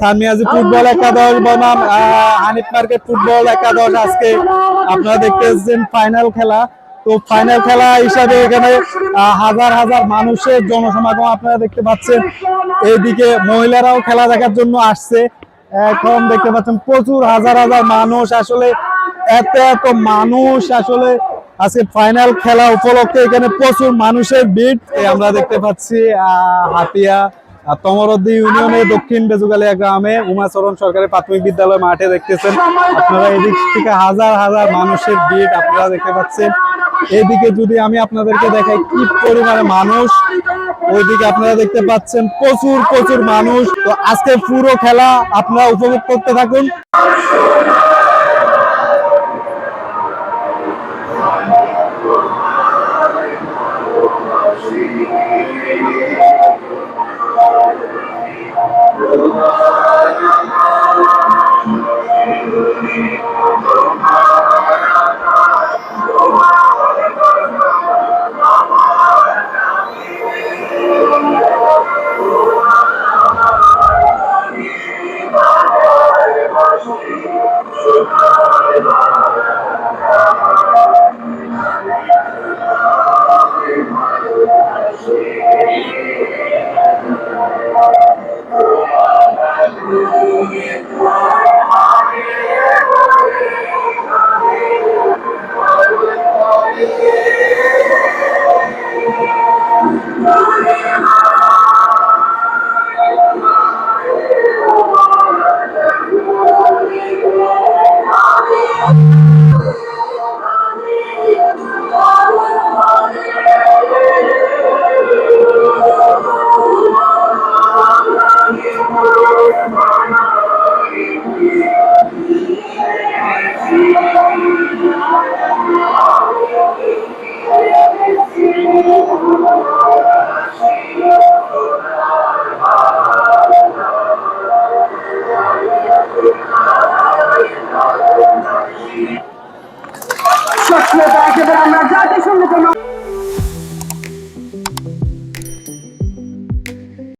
সানমিয়াজি football একাদশ বনাম। Hanif market football একাদশ আজকে আপনারা দেখতেছেন ফাইনাল খেলা। তো ফাইনাল খেলা হিসাবে এখানে হাজার হাজার মানুষের জনসমাগম আপনারা দেখতে পাচ্ছেন। এইদিকে মহিলারাও খেলা দেখার জন্য আসছে। এখন দেখতে পাচ্ছেন প্রচুর হাজার হাজার মানুষ আসলে, এত এত মানুষ আসলে আজকে ফাইনাল খেলা উপলক্ষে এখানে প্রচুর মানুষের ভিড়। আমরা দেখতে পাচ্ছি হাতিয়া তমরদ্দি ইউনিয়নের দক্ষিণ বেজুগালিয়া গ্রামে উমাচরণ সরকারি প্রাথমিক বিদ্যালয় মাঠে দেখতেছেন। আপনারা এদিক থেকে হাজার হাজার মানুষের ভিড় আপনারা দেখতে পাচ্ছেন। এদিকে যদি আমি আপনাদেরকে দেখাই কি পরিমাণে মানুষ ওইদিকে আপনারা দেখতে পাচ্ছেন প্রচুর প্রচুর মানুষ। তো আজকে পুরো খেলা আপনারা উপভোগ করতে থাকুন। সক্রিয়তা একেবারে আমরা জাতিসংঘ